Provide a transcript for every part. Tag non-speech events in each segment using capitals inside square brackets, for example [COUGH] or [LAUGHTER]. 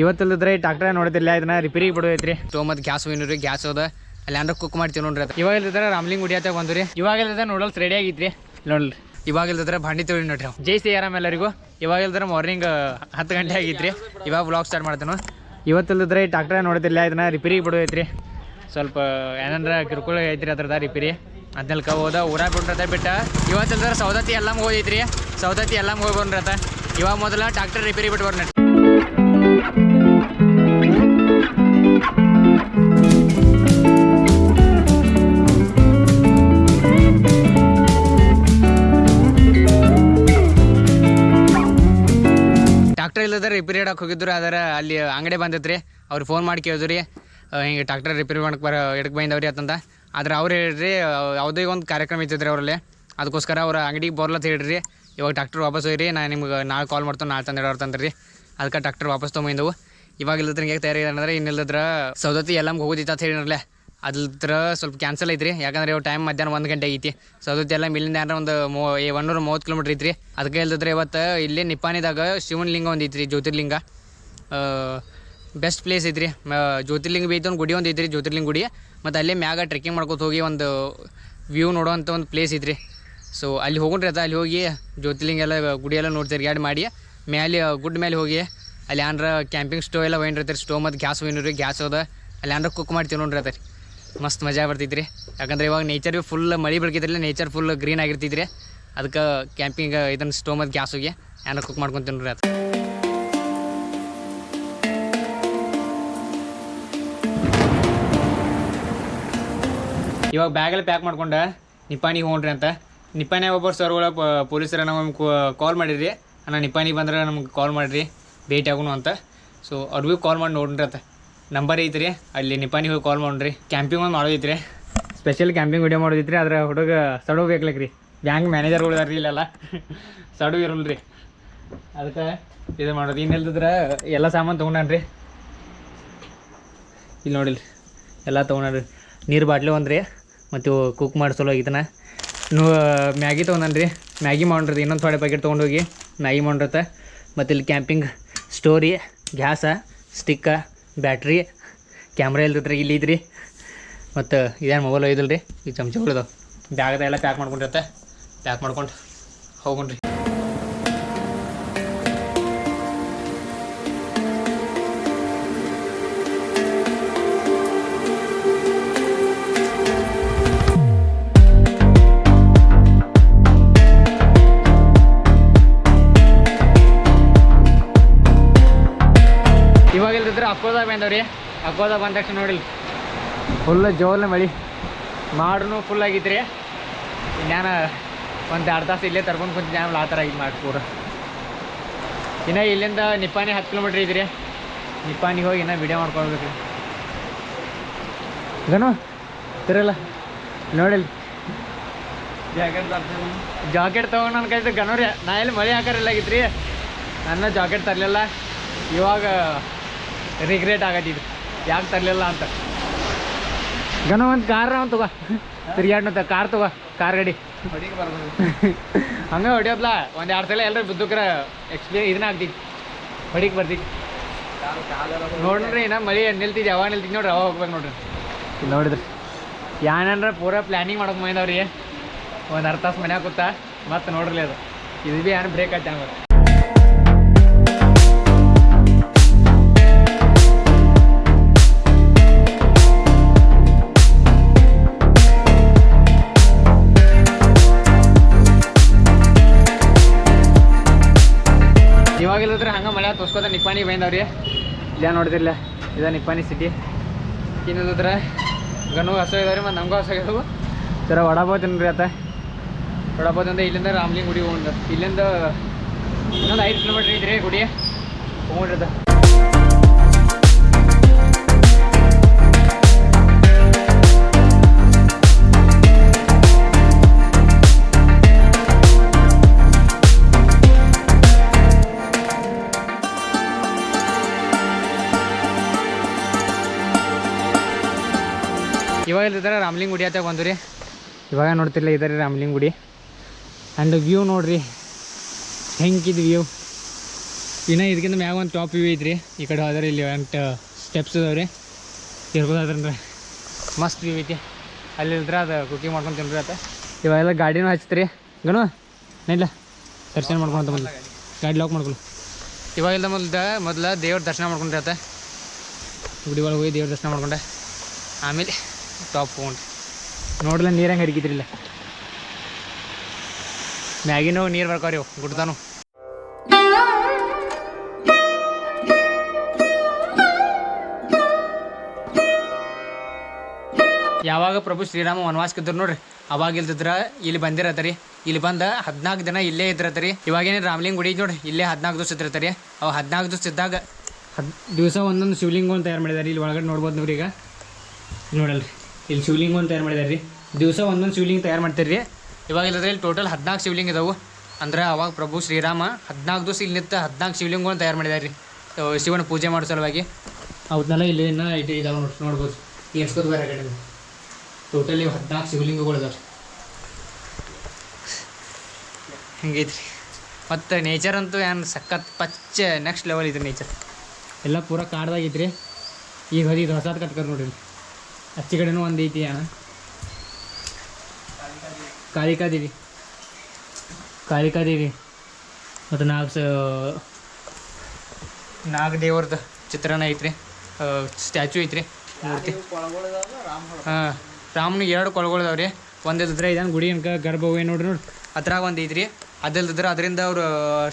ಇವತ್ತಿಲ್ಲದ್ರೆ tractor ನೋಡೋದಿಲ್ಲ ಇದನ್ನ ರಿಪೇರಿಗೆ ಬಿಡೋದೈತ್ರಿ ತೋ ಮತ್ತು ಗ್ಯಾಸ್ ಹೋಗಿನ್ರಿ ಗ್ಯಾಸ್ ಅದ. ಅಲ್ಲಿ ಅಂದ್ರೆ ಕುಕ್ ಮಾಡ್ತೀವಿ ನೋಡ್ರಿ ಅದು. ಇವಾಗ ಇಲ್ದಿದ್ರೆ ರಾಮ್ಲಿಂಗ್ ಗುಡಿಯಾತ ಬಂದ್ರಿ ಇವಾಗ ಇಲ್ಲದ್ರೆ ನೋಡಲ್ಸ್ ರೆಡಿ ಆಗೈತ್ರಿ. ನೋಡ್ರಿ. ಇವಾಗ ಇಲ್ದಿದ್ರೆ ಭಾಂಡಿ ತೊಳಿ ನೋಡ್ರಿ ಜೈ ಸಿ ಆರಾಮ್ ಎಲ್ಲರಿಗೂ. ಇವಾಗ ಇಲ್ಲದ್ರೆ ಮಾರ್ನಿಂಗ್ ಹತ್ತು ಗಂಟೆ ಆಗಿತ್ರಿ. ಇವಾಗ ಬ್ಲಾಗ್ ಸ್ಟಾರ್ಟ್ ಮಾಡ್ತೇನೆ. ಇವತ್ತಿಲ್ಲದ್ರೆ ಟ್ರಾಕ್ಟರ್ ನೋಡಿದಿಲ್ಲ ಇದನ್ನ ರಿಪೇರಿಗೆ ಬಿಡೋದೈತ್ರಿ ಸ್ವಲ್ಪ ಏನಂದ್ರೆ ಕಿರುಕುಳ ಐತ್ರಿ ಅದ್ರದ ರಿಪೇರಿ ಅದ್ನೆಲ್ಕ ಹೋದ ಊರ ಬಿಟ್ರತ ಬಿಟ್ಟ. ಇವತ್ತಿಲ್ದ್ರೆ ಸೌದತ್ತಿ ಎಲ್ಲ ಹೋಗೈತ್ರಿ ಸೌದತ್ತಿ ಎಲ್ಲ ಹೋಗಿ ಬಂದ್ರತ. ಇವಾಗ ಮೊದಲ ಟ್ರಾಕ್ಟರ್ ರಿಪೇರಿ ಬಿಟ್ಟು ಬರ್ರಿ ಇಲ್ಲದ ರಿಪೇರಿ ಹೋಗಿದ್ರು ಅದರ ಅಲ್ಲಿ ಅಂಗಡಿ ಬಂದೈತ್ರಿ. ಅವ್ರು ಫೋನ್ ಮಾಡಿ ಕೇಳಿದ್ರಿ. ಹಿಂಗೆ ಟ್ರ್ಯಾಕ್ಟರ್ ರಿಪೇರಿ ಮಾಡಕ್ಕೆ ಬರ ಎಡಕ್ಕೆ ಬಂದವ್ರಿ ಅಂತಂದ. ಆದ್ರೆ ಅವ್ರು ಹೇಳ್ರಿ ಯಾವುದೇ ಒಂದು ಕಾರ್ಯಕ್ರಮ ಇತ್ತಿದ್ರಿ ಅವರಲ್ಲಿ. ಅದಕ್ಕೋಸ್ಕರ ಅವ್ರ ಅಂಗಡಿಗೆ ಬರ್ಲತ್ತ ಹೇಳ್ರಿ ಇವಾಗ ಟ್ರ್ಯಾಕ್ಟರ್ ವಾಪಸ್ ಹೋಯ್ರಿ ನಾನು ನಿಮ್ಗೆ ನಾಳೆ ಕಾಲ್ ಮಾಡ್ತೇನೆ, ನಾಳೆ ತಂದಿಡೋರು ತಂದ್ರಿ ರೀ ಅದಕ್ಕೆ ಟ್ರ್ಯಾಕ್ಟರ್ ವಾಪಸ್ ತೊಗೊಂಬಂದವು. ಇವಾಗ ಇಲ್ಲದ್ರೆ ಹಿಂಗೆ ತಯಾರಿ ಅಂದ್ರೆ, ಇನ್ನಿಲ್ಲದ್ರ ಸೌದತ್ತಿ ಎಲ್ಲ ಹೋಗೋದಿತ್ತು ಅಂತ ಹೇಳಿರಲ್ಲ ಅದ್ರ ಸ್ವಲ್ಪ ಕ್ಯಾನ್ಸಲ್ ಐತ್ರಿ. ಯಾಕಂದ್ರೆ ಇವಾಗ ಟೈಮ್ ಮಧ್ಯಾಹ್ನ ಒಂದು ಗಂಟೆ ಐತಿ. ಸೊ ಅದಕ್ಕೆಲ್ಲ ಇಲ್ಲಿಂದ ಏನಾರ ಒಂದು ಮೂ ಒನ್ನೂರ ಮೂವತ್ತು ಕಿಲೋಮೀಟ್ರ್ ಐತ್ರಿ. ಅದಕ್ಕೆ ಇಲ್ದಿದ್ರೆ ಇವತ್ತು ಇಲ್ಲಿ ನಿಪ್ಪಾನಿದಾಗ ಶಿವನ ಲಿಂಗ ಒಂದು ಐತ್ರಿ, ಜ್ಯೋತಿರ್ಲಿಂಗ. ಬೆಸ್ಟ್ ಪ್ಲೇಸ್ ಐತ್ರಿ. ಜ್ಯೋತಿರ್ಲಿಂಗ ಬಿ ಒಂದು ಗುಡಿ ಒಂದು ಐತ್ರಿ, ಜ್ಯೋತಿರ್ಲಿಂಗ ಗುಡಿ. ಮತ್ತು ಅಲ್ಲೇ ಮ್ಯಾಗ ಟ್ರೆಕ್ಕಿಂಗ್ ಮಾಡ್ಕೊತ ಹೋಗಿ ಒಂದು ವ್ಯೂ ನೋಡೋವಂಥ ಒಂದು ಪ್ಲೇಸ್ ಐತ್ರಿ. ಸೊ ಅಲ್ಲಿ ಹೋಗೊಂಡ್ರಿ ಅದ. ಅಲ್ಲಿ ಹೋಗಿ ಜ್ಯೋತಿರ್ಲಿಂಗ ಎಲ್ಲ, ಗುಡಿ ಎಲ್ಲ ನೋಡ್ತೀರಿ ಗ್ಯಾಡ್ ಮಾಡಿ. ಮ್ಯಾಲೆ ಗುಡ್ ಮೇಲೆ ಹೋಗಿ ಅಲ್ಲಿ ಏನಾರ ಕ್ಯಾಂಪಿಂಗ್ ಸ್ಟೋ ಎಲ್ಲ ಒಯ್ನಿರ್ತೈತೆ ಸ್ಟೋ ಮತ್ತು ಗ್ಯಾಸ್ ಒಯ್ಯಿರಿ ಗ್ಯಾಸ್ ಅದ. ಅಲ್ಲಿ ಏನಾರ ಕುಕ್ ಮಾಡ್ತೀವಿ ನೋಡ್ರಿ ಅದ ಮಸ್ತ್ ಮಜಾ ಬರ್ತಿದ್ರಿ ಯಾಕಂದ್ರೆ ಇವಾಗ ನೇಚರ್ ಫುಲ್ ಮಳೆ ಬೆಳಕಿದ್ರಲ್ಲ ನೇಚರ್ ಫುಲ್ ಗ್ರೀನ್ ಆಗಿರ್ತೈತ್ರಿ. ಅದಕ್ಕೆ ಕ್ಯಾಂಪಿಂಗ್ ಇದನ್ನು ಸ್ಟೋವ್ ಮತ್ತು ಗ್ಯಾಸ್ ಹೋಗಿ ಏನ ಕುಕ್ ಮಾಡ್ಕೊಂತೀನಿ ರೀ ಅದು. ಇವಾಗ ಬ್ಯಾಗಲ್ಲಿ ಪ್ಯಾಕ್ ಮಾಡ್ಕೊಂಡು ನಿಪ್ಪಾಣಿಗೆ ಹೋಗ್ರಿ ಅಂತ. ನಿಪ್ಪಾಣಿ ಒಬ್ಬರು ಸರ್ಗಳ ಪೊಲೀಸರ ನಮಗೆ ಕಾಲ್ ಮಾಡಿರಿ ಅಣ್ಣ ನಿಪ್ಪಾಣಿ ಬಂದ್ರೆ ನಮ್ಗೆ ಕಾಲ್ ಮಾಡಿರಿ. ಭೇಟಿ ಆಗೋಣ ಅಂತ. ಸೊ ಅವ್ರಿಗೂ ಕಾಲ್ ಮಾಡಿ ನೋಡ್ರಿ ಅಂತ. ನಂಬರ್ ಐತ್ರಿ. ಅಲ್ಲಿ ನಿಪಾನಿ ಹೋಗಿ ಕಾಲ್ ಮಾಡ್ರಿ ಕ್ಯಾಂಪಿಂಗ್ ಒಂದು ಮಾಡೋದೈತ್ರಿ. ಸ್ಪೆಷಲ್ ಕ್ಯಾಂಪಿಂಗ್ ವಿಡಿಯೋ ಮಾಡೋದೈತ್ರಿ. ಅದ್ರ ಹುಡುಗ ಸಡು ರೀ ಬ್ಯಾಂಕ್ ಮ್ಯಾನೇಜರ್ಗಳು ಇದಾರ್ರಿ ಇಲ್ಲೆಲ್ಲ. [LAUGHS] ಸಡು ಇರಲ್ಲ ರೀ ಅದಕ್ಕೆ ಇದು ಮಾಡೋದು. ಇನ್ನಿಲ್ದಿದ್ರೆ ಎಲ್ಲ ಸಾಮಾನು ತೊಗೊಂಡಾನ್ರಿ. ಇಲ್ಲಿ ನೋಡಿಲ್ರಿ. ಎಲ್ಲ ತೊಗೊಂಡ್ರಿ ನೀರು ಬಾಟ್ಲಿ ರೀ ಮತ್ತು ಕುಕ್ ಮಾಡಿಸಲು ಇದನ್ನ. ನೂ, ಮ್ಯಾಗಿ ತೊಗೊಂಡ್ರಿ ಮ್ಯಾಗಿ ಮಾಡ್ರಿ ಇನ್ನೊಂದು ಥೋಡೆ ಪ್ಯಾಕೆಟ್ ತೊಗೊಂಡೋಗಿ ಮ್ಯಾಗಿ ಮಾಡಿರುತ್ತೆ ಮತ್ತು ಇಲ್ಲಿ camping story gas ಸ್ಟಿಕ್ಕ battery, camera ಇಲ್ದಿದ್ರಿ ಇಲ್ಲಿ ಇದ್ರಿ. ಮತ್ತು ಇದೇನು ಮೊಬೈಲ್ ಒಯ್ದಿಲ್ಲ ರೀ ಈ ಚಮಚಗಳಿದಾವೆ ಬ್ಯಾಗ್ದೆಲ್ಲ ಪ್ಯಾಕ್ ಮಾಡ್ಕೊಂಡಿರತ್ತೆ. ಪ್ಯಾಕ್ ಮಾಡ್ಕೊಂಡು ಹೋಗ್ರಿ ಅಕ್ಕೋದಾಗ ಬಂದವ್ರಿ ಅಕ್ಕೋದಾಗ ಬಂದ ತಕ್ಷಣ ನೋಡಿಲ್ಲ ಫುಲ್ ಜೋರ್ನ ಮಳಿ. ಮಾಡ್ರೂ ಫುಲ್ ಆಗಿತ್ತು ರೀ ಇನ್ಯಾನ ಒಂದು ಎರಡು ತಾಸು ಇಲ್ಲೇ ತರ್ಕೊಂಡು ಕುಂತಿದ್ದೆ ಆಮೇಲೆ ಆ ಥರ ಇದು ಮಾಡಿ ಪೂರ. ಇನ್ನು ಇಲ್ಲಿಂದ ನಿಪ್ಪಾಣಿ ಹತ್ತು ಕಿಲೋಮೀಟ್ರ್ ಇದ್ರಿ ನಿಪ್ಪಾಣಿಗೆ ಹೋಗಿ ಇನ್ನೂ ವಿಡಿಯೋ ಮಾಡ್ಕೊಳ್ಬೇಕು. ರೀ ಗನು ತಿರಲ್ಲ. ನೋಡಿಲ್ಲ ಜಾಕೆಟ್ ತೊಗೊಂಡು ನನ್ನ ಕೈ ಗನೋರಿ ನಾ ಇಲ್ಲಿ ಮಳೆ ಹಾಕಾರಿಲ್ಲಾಗಿತ್ತು ರೀ ನನ್ನ ಜಾಕೆಟ್ ತರಲಿಲ್ಲ. ಇವಾಗ ರಿಗ್ರೆಟ್ ಆಗತ್ತಿದ್ದು ಯಾಕೆ ತರಲಿಲ್ಲ ಅಂತ. ಗನ ಒಂದು ಕಾರ್ ಅವ್ನು ತಗೋ. ತಿರ್ಗಾಡ್ನಂತ ಕಾರ್ ತಗೋ ಕಾರ್ ಗಾಡಿ. ಹಂಗೆ ಹೊಡಿಯೋದ್ಲ. ಒಂದು ಎರಡು ಸಲ ಎಲ್ಲರೂ ಬುದ್ಧಕ್ರ ಎಕ್ಸ್ಪೀರಿಯನ್ ಇದನ್ನ ಆಗ್ತಿತ್ತು ಹೊಡಿಗೆ ಬರ್ತಿತ್ತು ನೋಡ್ರಿ ಇನ್ನ ಮಳಿ ನಿಲ್ತಿದ್ದೆ ಯಾವಾಗ ನಿಲ್ತಿದ್ದು ನೋಡ್ರಿ ಅವಾಗ ಹೋಗ್ಬೇಕು ನೋಡ್ರಿ. ನೋಡಿದ್ರಿ. ಯಾನಂದ್ರೆ ಪೂರ ಪ್ಲಾನಿಂಗ್ ಮಾಡೋಕೆ ಬಂದವ್ರಿ ಒಂದು ಅರ್ಧ ತಾಸು ಮನ್ಯಾಗ ಕೂತ ಮತ್ತೆ ನೋಡ್ರಿ ಅದು. ಇದು ಭೀ ಏನು ಬ್ರೇಕ್ ಆಯ್ತು ಹಂಗೆ ಬೈಂದವ್ರಿ ಇಲ್ಲ ನೋಡಿದಿಲ್ಲ ಇದ ನಿಪ್ಪಾನಿ ಸಿಟಿ ತಿನ್ನೋದ್ರ ಗನು ಹಸು ಇದಾವ್ರಿ, ಮತ್ತು ನಮಗೂ ಹಸು ಇದಾವು. ಸರ ವಡಾಪಾವ್ ತಿನ್ರಿ ಆತ ವಡಾಪಾವ್ ತಿಂದ ಇಲ್ಲಿಂದ ರಾಮ್ಲಿಂಗ್ ಗುಡಿ ಹೋಗ್ದ ಇಲ್ಲಿಂದ ಇನ್ನೊಂದು ಐದು ಕಿಲೋಮೀಟ್ರ್ ಇದ್ರಿ ಗುಡಿ. ಹೋಗ್ರದ ಇವಾಗ ಇಲ್ದಿದ್ರೆ ರಾಮ್ಲಿಂಗ್ ಗುಡಿ ಅಂತ ಬಂದು ರೀ. ಇವಾಗ ನೋಡ್ತಿಲ್ಲ ಇದ್ದಾರೆ ರಾಮ್ಲಿಂಗ್ ಗುಡಿ. ಆ್ಯಂಡ್ ವ್ಯೂ ನೋಡ್ರಿ. ಹೆಂಗಿದ್ ವ್ಯೂ ಇನ್ನು ಇದಕ್ಕಿಂತ ಮ್ಯಾಗ ಒಂದು ಟಾಪ್ ವ್ಯೂ ಐತ್ರಿ. ಈ ಕಡೆ ಹೋದ್ರೆ ಇಲ್ಲಿ ಎಂಟು ಸ್ಟೆಪ್ಸ್ ಇದಾವ್ರಿ ಇರ್ಬೋದಾದ್ರಂದ್ರೆ ಮಸ್ತ್ ವ್ಯೂ ಐತಿ. ಅಲ್ಲಿ ಇಲ್ದ್ರೆ ಅದು ಕುಕಿಂಗ್ ಮಾಡ್ಕೊಂಡು ತಿನ್ರಿ ಆತ ಇವಾಗೆಲ್ಲ ಗಾಡಿನೂ ಹಚ್ತ್ರಿ. ಗಣು ಇಲ್ಲ. ದರ್ಶನ ಮಾಡ್ಕೊಂತ ಮೊದಲು ಗಾಡಿ ಲಾಕ್ ಮಾಡ್ಕೊಂಡು ಇವಾಗೆಲ್ಲ ಮೊದಲು ಮೊದಲ ದೇವ್ರ ದರ್ಶನ ಮಾಡ್ಕೊಂಡ್ರಿ ಆತ ಗುಡಿ ಒಳಗೆ ಹೋಗಿ ದೇವ್ರ ದರ್ಶನ ಮಾಡ್ಕೊಂಡೆ. ಆಮೇಲೆ ಟಾಪ್ ಹೋಗ್ರಿ ನೋಡ್ಲ ನೀರು ಹೆಂಗೆ ಹರಿಗಿದ್ರಿಲ್ಲ ಮ್ಯಾಗಿನೂ ನೀರು ಬರ್ಕೋರಿ ಅವು ಗುಡ್ತಾನು ಯಾವಾಗ ಪ್ರಭು ಶ್ರೀರಾಮ ವನವಾಸಕ್ಕಿದ್ರು ನೋಡ್ರಿ, ಅವಾಗ ಇಲ್ದಿದ್ರ ಇಲ್ಲಿ ಬಂದಿರತ್ತರಿ. ಇಲ್ಲಿ ಬಂದ ಹದಿನಾಲ್ಕು ದಿನ ಇಲ್ಲೇ ಇದ್ರತ್ತರಿ. ಇವಾಗೇನು ರಾಮಲಿಂಗ ಗುಡಿ ನೋಡ್ರಿ, ಇಲ್ಲೇ ಹದಿನಾಲ್ಕು ದಿವಸ ಇದ್ರತ್ತರಿ. ಅವಾಗ ಹದಿನಾಲ್ಕು ದಿವಸ ಇದ್ದಾಗ ಹದ್ ದಿವಸ ಒಂದೊಂದು ಶಿವಲಿಂಗವನ್ನು ತಯಾರು ಮಾಡಿದಾರೆ. ಇಲ್ಲಿ ಒಳಗಡೆ ನೋಡ್ಬೋದು ನೋಡ್ರಿ ಈಗ. ನೋಡಲ್ರಿ. ಇಲ್ಲಿ ಶಿವಲಿಂಗವನ್ನು ತಯಾರು ಮಾಡಿದಾರೆ ರೀ. ದಿವಸ ಒಂದೊಂದು ಶಿವಲಿಂಗ ತಯಾರು ಮಾಡ್ತೀರಿ ರೀ ಇವಾಗ ಇಲ್ಲದ್ರೆ ಇಲ್ಲಿ ಟೋಟಲ್ ಹದಿನಾಲ್ಕು ಶಿವಲಿಂಗ ಇದಾವೆ. ಅಂದ್ರೆ ಅವಾಗ ಪ್ರಭು ಶ್ರೀರಾಮ ಹದಿನಾಲ್ಕು ದಿವಸ ಇಲ್ಲಿ ನಿಂತು ಹದಿನಾಲ್ಕು ಶಿವಲಿಂಗಗಳನ್ನು ತಯಾರು ಮಾಡಿದಾರೆ ರೀ. ಶಿವನ ಪೂಜೆ ಮಾಡೋ ಸಲುವಾಗಿ. ಅವನ್ನೆಲ್ಲ ಇಲ್ಲಿ ಇನ್ನೂ ಇಟ್ಟು ಇದಾವೆ ನೋಡಿ ನೋಡ್ಬೋದು. ಎಷ್ಟೊತ್ತು ಬೇರೆ ಕಡೆ ಟೋಟಲಿ ಹದಿನಾಲ್ಕು ಶಿವಲಿಂಗಗಳು ಇದಾವೆ ರೀ. ಮತ್ತು ನೇಚರ್ ಅಂತೂ ಏನು ಸಖತ್ ಪಚ್ಚ ನೆಕ್ಸ್ಟ್ ಲೆವೆಲ್ ಇದೆ ನೇಚರ್ ಎಲ್ಲ ಪೂರ ಕಾಡ್ದಾಗೈತ್ರಿ ಈಗ ಹೊದಿ ಇದು ಹೊಸದು ಕಟ್ಕರ್ ನೋಡ್ರಿ. ಆಚೆ ಕಡೆನೂ ಒಂದು ಐತಿ, ಅಣ್ಣ. ಕಾಳಿಕಾ ದೇವಿ. ಕಾಳಿಕಾ ದೇವಿ. ಮತ್ತು ನಾಲ್ಕು ದೇವ್ರದ್ದು ಚಿತ್ರಣ ಐತ್ರಿ. ಸ್ಟ್ಯಾಚು ಐತ್ರಿ. ಮೂರ್ತಿ. ಹಾಂ, ರಾಮನಿಗೆ ಎರಡು ಕೊಳಗಳಿದಾವೆ ರೀ ಒಂದಿದ್ರೆ ಇದನ್ನು ಗುಡಿ ಅನ್ಕ ಗರ್ಭವೇ ನೋಡ್ರಿ ನೋಡಿ. ಅದ್ರಾಗ ಒಂದು ಐತ್ರಿ. ಅದಲ್ದಿದ್ರೆ ಅದರಿಂದ ಅವರು,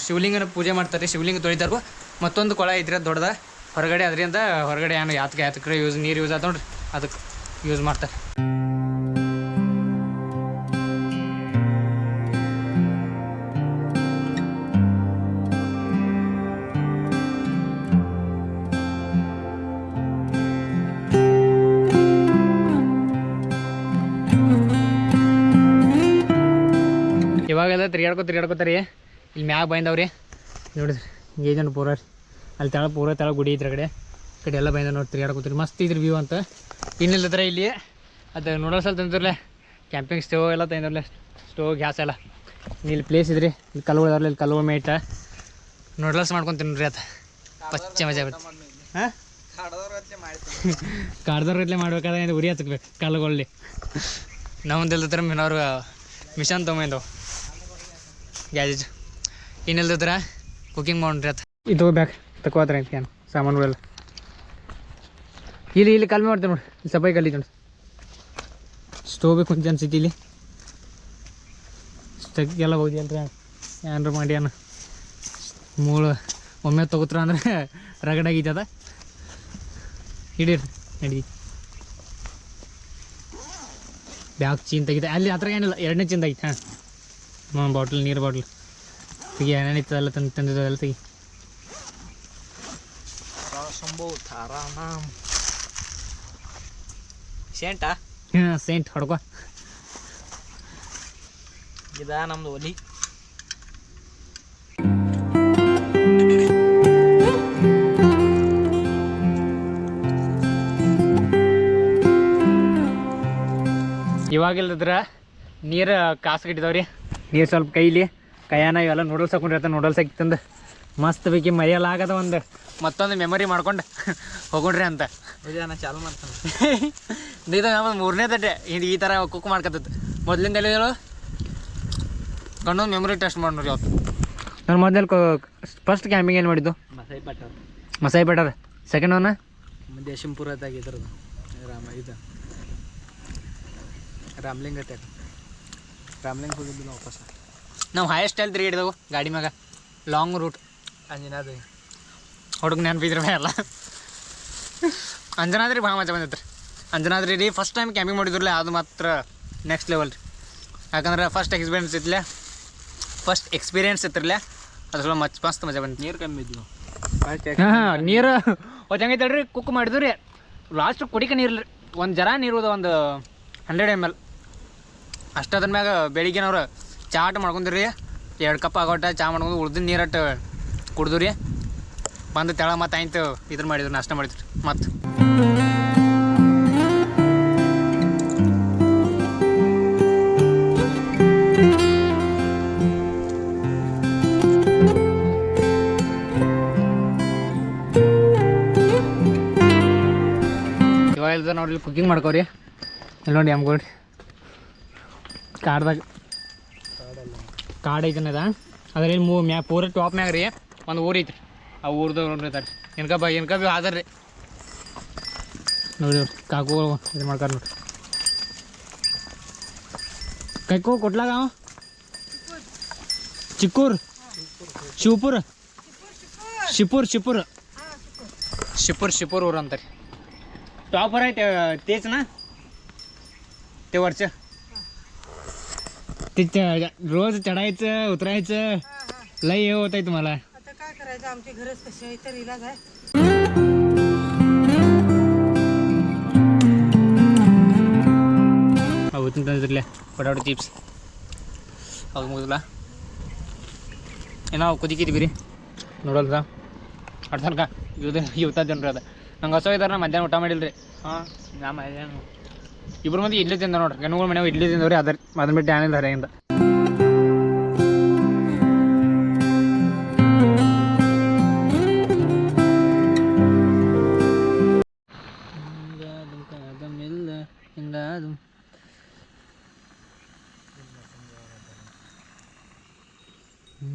ಶಿವಲಿಂಗನ ಪೂಜೆ ಮಾಡ್ತಾರೆ. ರೀ ಶಿವಲಿಂಗ ತೊಳಿತಾರು ಮತ್ತೊಂದು ಕೊಳ ಐತ್ರಿ ದೊಡ್ಡದ. ಹೊರಗಡೆ ಅದರಿಂದ ಹೊರಗಡೆ ಏನು ಯಾತಕ್ಕೆ ಯಾತಕ್ಕೆ ಯೂಸ್ ನೀರು ಯೂಸ್ ಆತ ನೋಡ್ರಿ. ಅದಕ್ಕೆ ಯೂಸ್ ಮಾಡ್ತಾರೆ. ಇವಾಗೆಲ್ಲ ತಿರ್ಗಾಡ್ಕೊ ರೀ. ಇಲ್ಲಿ ಮ್ಯಾಗ ಬಂದವ್ರಿ ನೋಡಿದ್ರಿ ಏಜನ್ ಪೂರ. ಅಲ್ಲಿ ತಳ ಪೂರ ತಳ ಗುಡಿ ಇದ್ರ ಕಡೆ. ಕಡೆ ಎಲ್ಲ ಬಂದ ನೋಡಿ ತಿರ್ಗಾಡ್ಕೊತೀರಿ ಮಸ್ತ್ ಇದ್ರಿ ವ್ಯೂ ಅಂತ. ಇನ್ನಿಲ್ಲದ್ರೆ ಇಲ್ಲಿ ಅದು ನೂಡಲ್ಸ್ ಅಲ್ಲಿ ತಂದಿರಲ್ಲ ಕ್ಯಾಂಪಿಂಗ್ ಸ್ಟೋವ್ ಎಲ್ಲ ತಂದಿರಲ್ಲ ಸ್ಟೋವ್ ಗ್ಯಾಸ್ ಎಲ್ಲ. ಇಲ್ಲಿ ಪ್ಲೇಸ್ ಇದ್ರಿ. ಇಲ್ಲಿ ಇದಾವಲ್ಲ ಇಲ್ಲಿ ಕಲ್ಲು ಮೇಟ ನೂಡಲ್ಸ್ ಮಾಡ್ಕೊಂಡು ತಿನ್ರಿ ಆತ ಪಚ್ಚೆ ಮಜಾ ಬರುತ್ತೆ ಹಾಂ? ಕಾಡ್ದವ್ರಲ್ಲೇ ಮಾಡ್ಬೇಕಾದ್ರೆ ಇದು ಉರಿ ಹತ್ಬೇಕು ಕಲ್ಲುಗಳಲ್ಲಿ ನಾವೊಂದಿಲ್ದಿದ್ರೆ ಮಿನವ್ರ ಮಿಷನ್ ತೊಗೊಂಡು ಗ್ಯಾಜೇಜ್ ಇನ್ನಿಲ್ದಿದ್ರೆ ಕುಕಿಂಗ್ ಮಾಡ್ರಿ ಆತ ಇದು ಬ್ಯಾಕ್ ತಕೋತ್ರ ಏನು ಸಾಮಾನುಗಳೆಲ್ಲ. ಇಲ್ಲಿ ಇಲ್ಲಿ ಕಲ್ಮೆ ಮಾಡ್ತೇವೆ ನೋಡಿ. ಇಲ್ಲಿ ಸಫಾಯಿ ಕಲ್ಲಿ ನೋಡಿ. ಸ್ಟೋವ್ ಬೇಕು ಅಂತ ಇಲ್ಲಿ. ಎಲ್ಲ ಹೋಗಿ ಅಲ್ರಿ ಏನಾರು ಮಾಡಿ ಅನ್ನ ಮೂಳು ಒಮ್ಮೆ ತಗೋತ್ರ ಅಂದ್ರೆ ರಗಡಾಗಿದ್ದದ ಹಿಡೀರಿ ನಡಿ. ಬ್ಯಾಗ್ ಚೀನ್ ತೆಗಿದೆ ಅಲ್ಲಿ ಹತ್ರ ಏನಿಲ್ಲ, ಎರಡನೇ ಚೀನ್ ತೆಗಿತು. ಹಾಂ. ಹಾಂ ಬಾಟ್ಲ್, ನೀರು ಬಾಟ್ಲ್. ತೆಗಿ ಏನೇನಿತ್ತು ಎಲ್ಲ ತಂದು ತಂದಿದ್ದೆಲ್ಲ ತೆಗಿ. ಶೇಂಟಾ ಹಾಂ ಸೇಂಟ್ ಹೊಡ್ಕೊ. ಇದ ನಮ್ದು ಒಲಿ. ಇವಾಗಿಲ್ದಿದ್ರೆ ನೀರು ಕಾಸ್ಗಿಟ್ಟಿದಾವ್ರಿ. ನೀರು ಸ್ವಲ್ಪ ಕೈಲಿ ಕೈಯಾನ ಇವೆಲ್ಲ ನೂಡಲ್ಸ್ ಹಾಕೊಂಡಿರ್ತಾನೆ ನೂಡಲ್ಸ್ ಹಾಕಿ ತಂದು. ಮಸ್ತ್ ಬೇಕಿ ಮರೆಯಲಾಗದ ಒಂದು. ಮತ್ತೊಂದು ಮೆಮೊರಿ ಮಾಡ್ಕೊಂಡು ಹೋಗೋಣ್ರಿ ಅಂತ. ಚಾಲು ಮಾಡ್ತಾನೆ. [LAUGHS] ಇದು ನಮ್ಮ ಮೂರನೇ ತಟ್ಟೆ ಇದು ಈ ಥರ ಕುಕ್ ಮಾಡ್ಕೊತದ್ದು ಮೊದಲಿಂದ ಎಲ್ಲಿ ಹೇಳು? ಕಣ್ಣೊಂದು ಮೆಮೊರಿ ಟೆಸ್ಟ್ ಮಾಡಿ ನೋಡಿ ಅವತ್ತು ನಾನು ಮೊದಲು ಫಸ್ಟ್ ಕ್ಯಾಂಪಿಂಗ್ ಏನು ಮಾಡಿದ್ದು? ಮಸಾಯಿ ಪಟರ್ ಮಸಾಯಿ ಪಟರ್ ಸೆಕೆಂಡ್ ಒನ್ ದೇಶಂಪುರದಾಗ ಇದ್ರದ್ದು ರಾಮ ಇದು. ರಾಮ್ಲಿಂಗ ಟೆಕ್ ರಾಮ್ಲಿಂಗ್ ಹೋಗಿದ್ದು ನಾವು ವಾಪಸ್. ನಾವು ಹೈಯೆಸ್ಟ್ ಎಲ್ಲಿ ತಿರುಗಿಡಿದೆವು ಗಾಡಿ ಮ್ಯಾಗ. Long route Anjanadri. ಹುಡುಗ ನೆನಪಿದ್ರ ಅಲ್ಲ. ಅಂಜನಾದ್ರಿ ಭಾಳ ಮಜಾ ಬಂದಿತ್ತು ರೀ ಅಂಜನಾದ್ರಿ ರೀ ಫಸ್ಟ್ ಟೈಮ್ ಕ್ಯಾಂಪಿಂಗ್ ಮಾಡಿದ್ರಲ್ಲ ಅದು ಮಾತ್ರ ನೆಕ್ಸ್ಟ್ ಲೆವೆಲ್ ರೀ. ಯಾಕಂದ್ರೆ ಫಸ್ಟ್ ಎಕ್ಸ್ಪೀರಿಯನ್ಸ್ ಇತ್ತಲೆ ಫಸ್ಟ್ ಎಕ್ಸ್ಪೀರಿಯನ್ಸ್ ಇತ್ತಿರಲ್ಲ ಅದ್ರ ಸ್ವಲ್ಪ ಮಚ್ ಮಸ್ತ್ ಮಜಾ ಬಂತು. ನೀರು ಕಮ್ಮಿ ಇದ್ವು ಹಾಂ ನೀರು ಒತ್ತು ಹೆಂಗೈತೆ ಹೇಳ್ರಿ ಕುಕ್ ಮಾಡಿದ್ವಿ ರೀ. ಲಾಸ್ಟ್ ಕುಡಿಕೆ ನೀರು ರೀ ಒಂದು ಜರ ನೀರು ಅದ ಒಂದು ಹಂಡ್ರೆಡ್ ಎಂ ಎಲ್ ಅಷ್ಟು ಅದ್ರ ಮ್ಯಾಗ ಬೆಳಿಗ್ಗೆನವ್ರು ಚಾ ಆಟ ಮಾಡ್ಕೊಂಡ್ರಿ ಎರಡು ಕಪ್ ಆಗೋಟ ಚಾ ಮಾಡ್ಕೊಂಡು ಉಳ್ದಿನ ನೀರಟ್ಟು ಕುಡ್ದು ರೀ ಬಂದು ತೆಳ ಮತ್ತು ಆಯ್ತು, ಇದ್ರ ಮಾಡಿದ್ರು, ನಾಷ್ಟ ಮಾಡಿದ್ರು. ಮತ್ತು. ನೋಡ್ರಿ ಕುಕಿಂಗ್ ಕುಕ್ಕಿಂಗ್ ಮಾಡ್ಕೋರಿ. ಇಲ್ಲಿ ನೋಡಿ ಎಮ್ಗೋಡ್ರಿ ಕಾಡ್ದಾಗ ಕಾಡ ಇದನ್ನದ? ಅದ್ರಲ್ಲಿ ಮೂ ಮ್ಯಾ ಪೂರ ಟಾಪ್ ಮ್ಯಾಗ ರೀ ಒಂದು ಊರು ಐತ್ರಿ ಆ ಊರ್ದು ನೋಡ್ರಿ ತಾರೆ ಇನ್ಕ ಬ ಇನ್ಕ ಬಿ ಆದರ್ ರೀ ನೋಡಿ ಕಾಕು ಇದು ಮಾಡ್ಕಾರ ನೋಡ್ರಿ ಕೈಕೋ ಕೊಟ್ಲಾಗ ಅವ ಚಿಕ್ಕೂರ್ ಶಿವಪುರ ಶಿಪುರ್ ಶಿಪುರ್ ಶಿಪುರ್ ಶಿಪುರ್ ಊರು ಅಂತಾರೆ टॉपर आहे ते तेच ना ते वरचं ते च- रोज चढायचं उतरायचं लय हे होत आहे तुम्हाला आता काय करायचं आमची घरच कशी आहे तर इलाज आहे ಅವು ತಿಂತಿರ್ಲೆ ಪಟಾಟೊ ಚಿಪ್ಸ್ ಅವು ಮುಗಿದಿಲ್ಲ ಏನೋ ಅವು ಕುದಿಕಿದ್ವಿ ಬಿರಿ ನೋಡಲ್ರ ಅಡ್ ತನಕ ಇವತ್ತು ಇವತ್ತ ಜನರು ಅದ ನಂಗೆ ಹೊಸ ಇದಾರೆ ನಾ ಮಧ್ಯಾಹ್ನ ಊಟ ಮಾಡಿಲ್ರಿ ಹಾಂ ನಾ ಮಧ್ಯಾಹ್ನ ಇಬ್ರು ಮಂದಿ ಇಡ್ಲಿ ತಿಂದ ನೋಡ್ರಿ ಗನ್ನುಗಳ ಮನೆ ಇಡ್ಲಿ ತಿಂದವ್ರಿ ಅದ್ರ ಅದನ್ನ ಬಿಟ್ಟು ಏನಿಲ್ಲ ಹೊರಗಿಂದ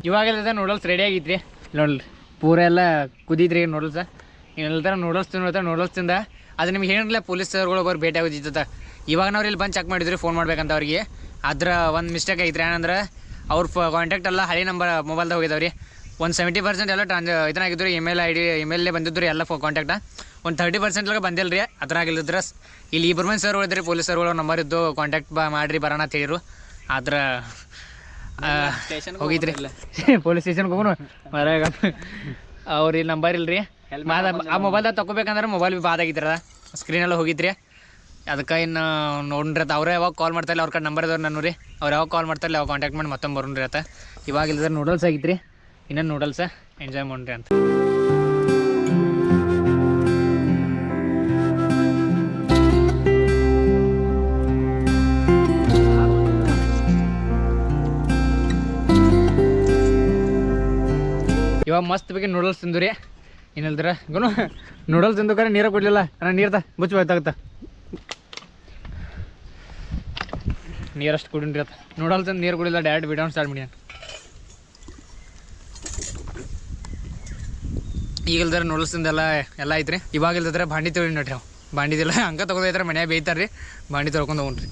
ಇವಾಗೆಲ್ಲ ನೂಡಲ್ಸ್ ರೆಡಿ ಆಗಿದ್ರಿ. ನೋಡ್ರಿ, ಪೂರ ಎಲ್ಲ ಕುದಿದ್ರಿ ನೂಡಲ್ಸ್ ಎಲ್ಲರ ನೂಡಲ್ಸ್ ತಿನ್ನೋತ ನೂಡಲ್ಸ್ ತಿಂದ, ಅದು ನಿಮ್ಗೆ ಏನಿಲ್ಲ ಪೊಲೀಸ್ ಸರ್ಗಳು ಬರ್ ಭೇಟಿ ಆಗೋದಿತ್ತ ಇವಾಗ ನಾವು ಇಲ್ಲಿ ಬಂದು ಚೆಕ್ ಮಾಡಿದ್ರಿ ಫೋನ್ ಮಾಡ್ಬೇಕಂತ ಅವ್ರಿಗೆ. ಅದ್ರ ಒಂದು ಮಿಸ್ಟೇಕ್ ಐತ್ರಿ ಏನಂದ್ರೆ ಅವ್ರ ಕಾಂಟ್ಯಾಕ್ಟ್ ಎಲ್ಲ ಹಳೆ ನಂಬರ್ ಮೊಬೈಲ್ದಾಗ ಹೋಗಿದಾವ್ರಿ. ಒಂದು ಸೆವೆಂಟಿ ಪರ್ಸೆಂಟ್ ಎಲ್ಲ ಟ್ರಾನ್ಸ್ ಇದನ್ನಾಗಿದ್ರು ಇಮೇಲ್ ಐ ಡಿ ಇಮೇಲೇ ಬಂದಿದ್ರು ಎಲ್ಲ ಫೋ ಕಾಂಟ್ಯಾಕ್ಟ ಒಂದು ತರ್ಟಿ ಪರ್ಸೆಂಟ್ ಬಂದಿಲ್ಲ ರೀ ಅದ್ರಾಗಿಲ್ಲದ್ರ ಇಲ್ಲಿ ಇಬ್ಬರು ಮಂದಿ ಸರ್ ಇದ್ರಿ ಪೊಲೀಸ್ ಸರ್ಗಳು ನಂಬರ್ ಇದ್ದು ಕಾಂಟ್ಯಾಕ್ಟ್ ಬಾ ಮಾಡಿರಿ ಬರೋಣ ಹೇಳಿರು. ಆದ್ರ ಹೋಗಿದ್ರಿ. [LAUGHS] ಪೊಲೀಸ್ ಸ್ಟೇಷನ್ ಹೋಗೋಣ. ಮರಾಗ ಅವ್ರ ಇಲ್ಲಿ ನಂಬರ್ ಇಲ್ರಿ. ಆ ಮೊಬೈಲ್ದಾಗ ತಗೋಬೇಕಂದ್ರೆ ಮೊಬೈಲ್ ಭೀ ಬಾದಾಗಿದ್ರ ಸ್ಕ್ರೀನೆಲ್ಲ ಹೋಗಿದ್ರಿ. ಅದಕ್ಕೆ ಇನ್ನು ನೋಡ್ರಿ ಅವರೇ ಯಾವಾಗ ಕಾಲ್ ಮಾಡ್ತಾಯಿಲ್ಲ ಅವ್ರ ಕಡೆ ನಂಬರ್ ಇದಾವ್ರಿ ನಾನು ರೀ ಅವ್ರು ಯಾವಾಗ ಕಾಲ್ ಮಾಡ್ತಾಯಿಲ್ಲ ಯಾವಾಗ ಕಾಂಟ್ಯಾಕ್ಟ್ ಮಾಡಿ ಮತ್ತೊಮ್ಮೆ ಬರೋಣ್ರಿ ಅತ್ತ. ಇವಾಗ ಇಲ್ಲದ್ರೆ ನೂಡಲ್ಸ್ ಆಗಿದ್ರಿ. ಇನ್ನೊಂದು ನೂಡಲ್ಸ್ ಎಂಜಾಯ್ ಮಾಡ್ರಿ ಅಂತ. ಇವಾಗ ಮಸ್ತ್ ಬಗ್ಗೆ ನೂಡಲ್ಸ್ ತಿಂದ್ರಿ. ಏನಿಲ್ದ್ರ ಗುನು ನೂಡಲ್ಸ್ ತಿಂದು ಕರೆ ನೀರ ಕೊಡ್ಲಿಲ್ಲ. ನೀರ್ದ ಬುಚ್ಚು ಮುಚ್ಚಿ ಹೋಯ್ತಾಗತ್ತ. ನೀರಷ್ಟು ಕುಡಿನ್ರಿ ಅತ್ತ. ನೂಡಲ್ಸ್ ತಿಂದು ನೀರು ಕುಡಿಲ್ಲ ಡೈರೆಕ್ಟ್ ಬಿಡೋಣ ಸ್ಟಾರ್ಟ್ ಮಾಡಿ ಈಗಲ್ದಾರ ನೂಡಲ್ಸ್ ತಿಂದೆಲ್ಲ ಎಲ್ಲ ಐತ್ರಿ. ಇವಾಗ ಇಲ್ದಿದ್ರೆ ಬಾಂಡಿ ತೊಳಿ ನೋಡ್ರಿ ಅವು. ಬಾಂಡಿದಿಲ್ಲ ಹಂಗ ತಗೋದೈತ್ರ ಮನ್ಯಾಗ ಬೇಯ್ತಾರ್ರಿ. ಬಾಂಡಿ ತೊಳ್ಕೊಂಡ್ ಹೋಗ್ರಿ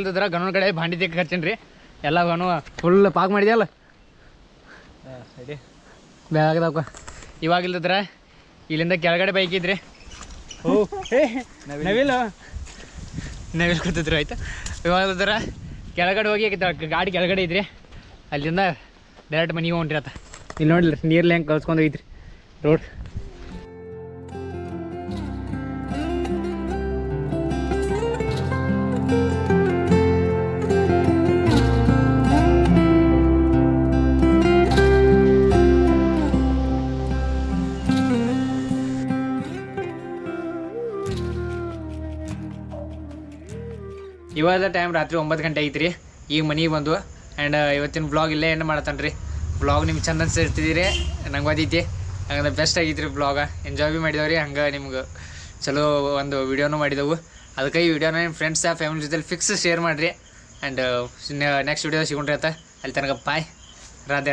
ಇಲ್ದಿದ್ರ ಗಣನ ಕಡೆ ಬಾಂಡಿ ರೀ ಎಲ್ಲ ಗನು ಫುಲ್ ಪಾಕ್ ಮಾಡಿದ್ಯಲ್ಲ? ಬ್ಯಾಗ್ದಾಕ ಇವಾಗ ಇಲ್ದಿದ್ರ ಇಲ್ಲಿಂದ ಕೆಳಗಡೆ ಬೈಕ್ ಇದ್ರಿ. ಓ ನವಿಲ್. ನವಿಲು ಕೂತಿದ್ರು ಆಯ್ತು? ಇವಾಗ ಇಲ್ದಿದ್ರ ಕೆಳಗಡೆ ಹೋಗಿ ಗಾಡಿ ಕೆಳಗಡೆ ಇದ್ರಿ. ಅಲ್ಲಿಂದ ಡೈರೆಕ್ಟ್ ಮನೆಗೆ ಆತ. ಇಲ್ಲಿ ನೋಡಿಲ್ಲ ನೀರ್ಲಿ ಹೆಂಗೆ ಕಳ್ಸ್ಕೊಂಡು ಹೋಗಿದ್ರಿ ರೋಡ್. ಇವಾಗ ಟೈಮ್ ರಾತ್ರಿ ಒಂಬತ್ತು ಗಂಟೆ ಐತ್ರಿ. ಈಗ ಮನೆಗೆ ಬಂದು ಆ್ಯಂಡ್ ಇವತ್ತಿನ ಬ್ಲಾಗ್ ಇಲ್ಲೇ ಏನು ಮಾಡತ್ತನ್ರಿ. ಬ್ಲಾಗ್ ನಿಮ್ಗೆ ಚಂದ ಅನ್ಸಿರ್ತಿದ್ದೀರಿ ನಂಗೆ ಓದೈತಿ ಹಂಗಂದ್ರೆ ಬೆಸ್ಟ್ ಆಗೈತ್ರಿ ಬ್ಲಾಗ ಎಂಜಾಯ್ ಭೀ ಮಾಡಿದವ್ರಿ. ಹಂಗೆ ನಿಮ್ಗೆ ಚಲೋ ಒಂದು ವಿಡಿಯೋನು ಮಾಡಿದೆವು. ಅದಕ್ಕೆ ಈ ವಿಡಿಯೋನ ನಿಮ್ಮ ಫ್ರೆಂಡ್ಸ್ ಫ್ಯಾಮಿಲಿ ಜೊತೆ ಫಿಕ್ಸ್ ಶೇರ್ ಮಾಡಿರಿ. ಆ್ಯಂಡ್ ನೆಕ್ಸ್ಟ್ ವಿಡಿಯೋ ಸಿಗೊಂಡ್ರಿ ಆತ. ಅಲ್ಲಿ ತನಕ ಬಾಯ್ ರಾಧೆ ರಾಧೆ.